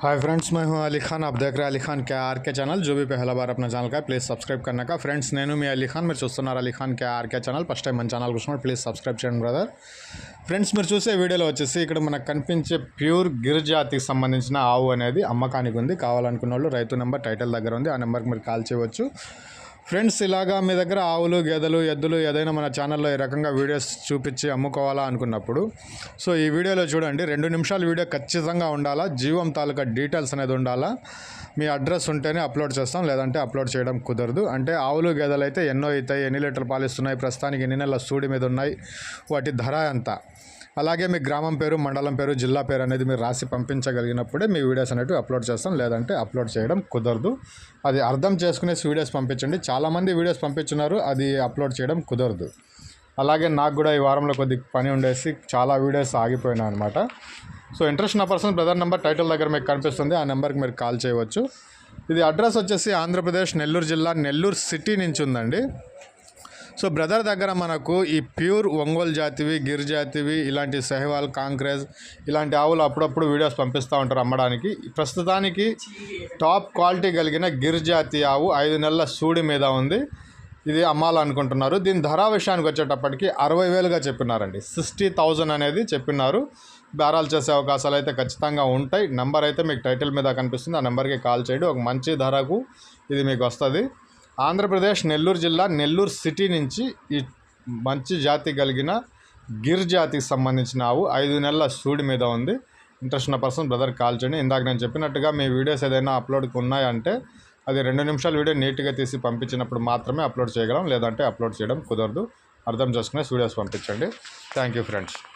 Hi friends मैं हूं अली खान आप देख रहे हैं अली खान के आर के ఛానల్ जो भी पहला बार अपना ఛానల్ का ప్లీజ్ సబ్స్క్రైబ్ करने का ఫ్రెండ్స్ నేను మీ అలీ ఖాన్ మీరు చూస్తున్నారు Ali Khan K RK channel first time మన ఛానల్ కోసం ప్లీజ్ సబ్స్క్రైబ్ చేయండి బ్రదర్ ఫ్రెండ్స్ మీరు చూసే వీడియోలో వచ్చేసి ఇక్కడ మనకు కనిపించే ప్యూర్ గిరిజాతికి సంబంధించిన ఆవు అనేది అమ్మకానికి ఉంది కావాలనుకున్న వాళ్ళు రైతు నెంబర్ టైటిల్ దగ్గర ఉంది ఆ నెంబర్కి మీరు కాల్ చేయవచ్చు ఫ్రెండ్స్ ఇలాగా మీ దగ్గర ఆవులు గేదెలు ఎద్దులు ఏదైనా మన ఛానల్లో ఈ రకంగా వీడియోస్ చూపించి అమ్ముకోవాలా అనుకున్నప్పుడు సో ఈ వీడియోలో చూడండి రెండు నిమిషాల వీడియో ఖచ్చితంగా ఉండాలా జీవం తాలూకా డీటెయిల్స్ అనేది ఉండాలా మీ అడ్రస్ ఉంటేనే అప్లోడ్ చేస్తాం లేదంటే అప్లోడ్ చేయడం కుదరదు. అంటే ఆవులు గేదెలు అయితే ఎన్నో అవుతాయి ఎన్ని లీటర్లు పాలిస్తున్నాయి ప్రస్తుతానికి ఎన్ని నెలల సూడి మీద ఉన్నాయి వాటి ధర ఎంత? అలాగే మీ గ్రామం పేరు మండలం పేరు జిల్లా పేరు అనేది మీరు రాసి పంపించగలిగినప్పుడే మీ వీడియోస్ అనేవి అప్లోడ్ చేస్తాం లేదంటే అప్లోడ్ చేయడం కుదరదు. అది అర్థం చేసుకునేసి వీడియోస్ పంపించండి చాలా చాలామంది వీడియోస్ పంపించున్నారు అది అప్లోడ్ చేయడం కుదరదు. అలాగే నాకు కూడా ఈ వారంలో కొద్ది పని ఉండేసి చాలా వీడియోస్ ఆగిపోయినాయి అనమాట సో ఇంట్రెస్ట్ ఉన్న పర్సన్ బ్రదర్ నెంబర్ టైటిల్ దగ్గర మీకు కనిపిస్తుంది ఆ నెంబర్కి మీరు కాల్ చేయవచ్చు. ఇది అడ్రస్ వచ్చేసి ఆంధ్రప్రదేశ్ నెల్లూరు జిల్లా నెల్లూరు సిటీ నుంచి ఉందండి. సో బ్రదర్ దగ్గర మనకు ఈ ప్యూర్ ఒంగోలు జాతివి గిర్ జాతివి ఇలాంటి సెహవాల్ కాంగ్రెస్ ఇలాంటి ఆవులు అప్పుడప్పుడు వీడియోస్ పంపిస్తూ ఉంటారు అమ్మడానికి. ప్రస్తుతానికి టాప్ క్వాలిటీ కలిగిన గిర్ జాతి ఆవు ఐదు నెలల సూడి మీద ఉంది. ఇది అమ్మాలనుకుంటున్నారు. దీని ధర విషయానికి వచ్చేటప్పటికి అరవై వేలుగా చెప్పినారండి. సిక్స్టీ థౌజండ్ అనేది చెప్పినారు. బేరాలు చేసే అవకాశాలు అయితే ఖచ్చితంగా ఉంటాయి. నెంబర్ అయితే మీకు టైటిల్ మీద కనిపిస్తుంది. ఆ నెంబర్కి కాల్ చేయండి. ఒక మంచి ధరకు ఇది మీకు వస్తుంది. ఆంధ్రప్రదేశ్ నెల్లూరు జిల్లా నెల్లూరు సిటీ నుంచి ఈ మంచి జాతి కలిగిన గిర్ జాతికి సంబంధించిన ఆవు ఐదు నెలల సూడి మీద ఉంది. ఇంట్రెస్ట్ ఉన్న పర్సన్ బ్రదర్ కాల్ చేయండి. ఇందాక నేను చెప్పినట్టుగా మీ వీడియోస్ ఏదైనా అప్లోడ్కి ఉన్నాయంటే అది రెండు నిమిషాల వీడియో నీట్గా తీసి పంపించినప్పుడు మాత్రమే అప్లోడ్ చేయగలం లేదంటే అప్లోడ్ చేయడం కుదరదు. అర్థం చేసుకునే వీడియోస్ పంపించండి. Thank you friends.